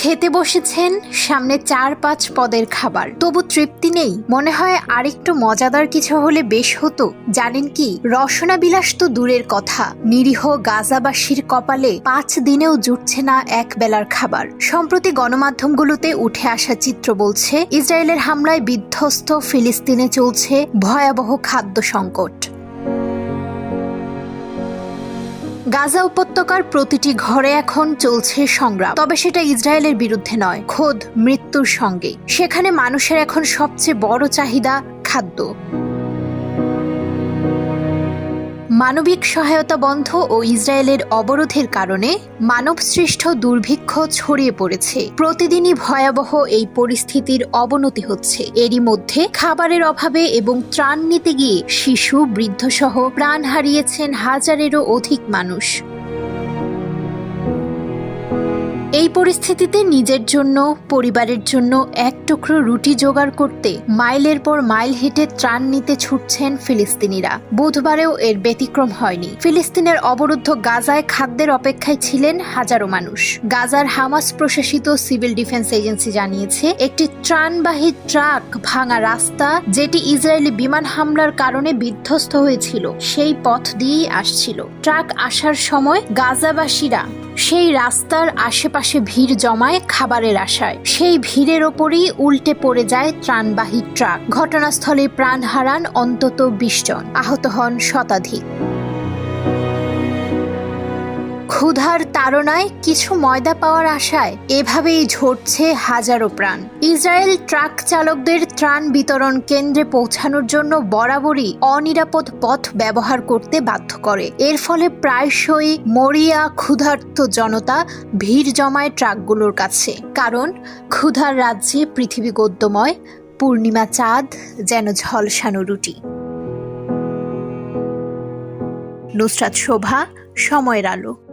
খেতে বসেছেন সামনে চার পাঁচ পদের খাবার। তবু তৃপ্তি নেই। মনে হয় আরেকটু মজাদার কিছু হলে বেশ হতো। জানেন কি রসনা বিলাস তো দূরের কথা। নিরীহ গাজাবাসীর কপালে পাঁচ দিনেও জুটছে না এক বেলার খাবার। সম্প্রতি গণমাধ্যমগুলোতে উঠে আসা চিত্র বলছে, ইসরায়েলের হামলায় বিধ্বস্ত ফিলিস্তিনে চলছে ভয়াবহ খাদ্য সংকট। গাজা উপত্যকার প্রতিটি ঘরে এখন চলছে সংগ্রাম। তবে সেটা ইসরায়েলের বিরুদ্ধে নয়, খোদ মৃত্যুর সঙ্গে। সেখানে মানুষের এখন সবচেয়ে বড় চাহিদা খাদ্য। মানবিক সহায়তা বন্ধ ও ইসরায়েলের অবরোধের কারণে মানবসৃষ্ট দুর্ভিক্ষ ছড়িয়ে পড়েছে। প্রতিদিনই ভয়াবহ এই পরিস্থিতির অবনতি হচ্ছে। এরই মধ্যে খাবারের অভাবে এবং ত্রাণ নিতে গিয়ে শিশু, বৃদ্ধসহ প্রাণ হারিয়েছেন হাজারেরও অধিক মানুষ। এই পরিস্থিতিতে নিজের জন্য, পরিবারের জন্য এক টুকরো রুটি জোগাড় করতে মাইলের পর মাইল হেঁটে ত্রাণ নিতে ছুটছেন ফিলিস্তিনিরা। বুধবারেও এর ব্যতিক্রম হয়নি। ফিলিস্তিনের অবরুদ্ধ গাজায় খাদ্যের অপেক্ষায় ছিলেন হাজারো মানুষ। গাজার হামাস প্রশাসিত সিভিল ডিফেন্স এজেন্সি জানিয়েছে, একটি ত্রাণবাহী ট্রাক ভাঙা রাস্তা, যেটি ইসরায়েলি বিমান হামলার কারণে বিধ্বস্ত হয়েছিল, সেই পথ দিয়েই আসছিল। ট্রাক আসার সময় গাজাবাসীরা সেই রাস্তার আশেপাশে ভিড় জমায় খাবারের আশায়। সেই ভিড়ের ওপরই উল্টে পড়ে যায় ত্রাণবাহী ট্রাক। ঘটনাস্থলে প্রাণ হারান অন্তত বিশ জন। আহত হন শতাধিক। ক্ষুধার তাড়নায় কিছু ময়দা পাওয়ার আশায় এভাবেই ঝরছে হাজারো প্রাণ। ইসরায়েল ট্রাক চালকদের ত্রাণ বিতরণ কেন্দ্রে পৌঁছানোর জন্য বরাবরই অনিরাপদ পথ ব্যবহার করতে বাধ্য করে। এর ফলে প্রায়শই মরিয়া ক্ষুধার্ত জনতা ভিড় জমায় ট্রাকগুলোর কাছে। কারণ ক্ষুধার রাজ্যে পৃথিবী গদ্যময়, পূর্ণিমা চাঁদ যেন ঝলসানো রুটি। নুসরাত শোভা, সময়ের আলো।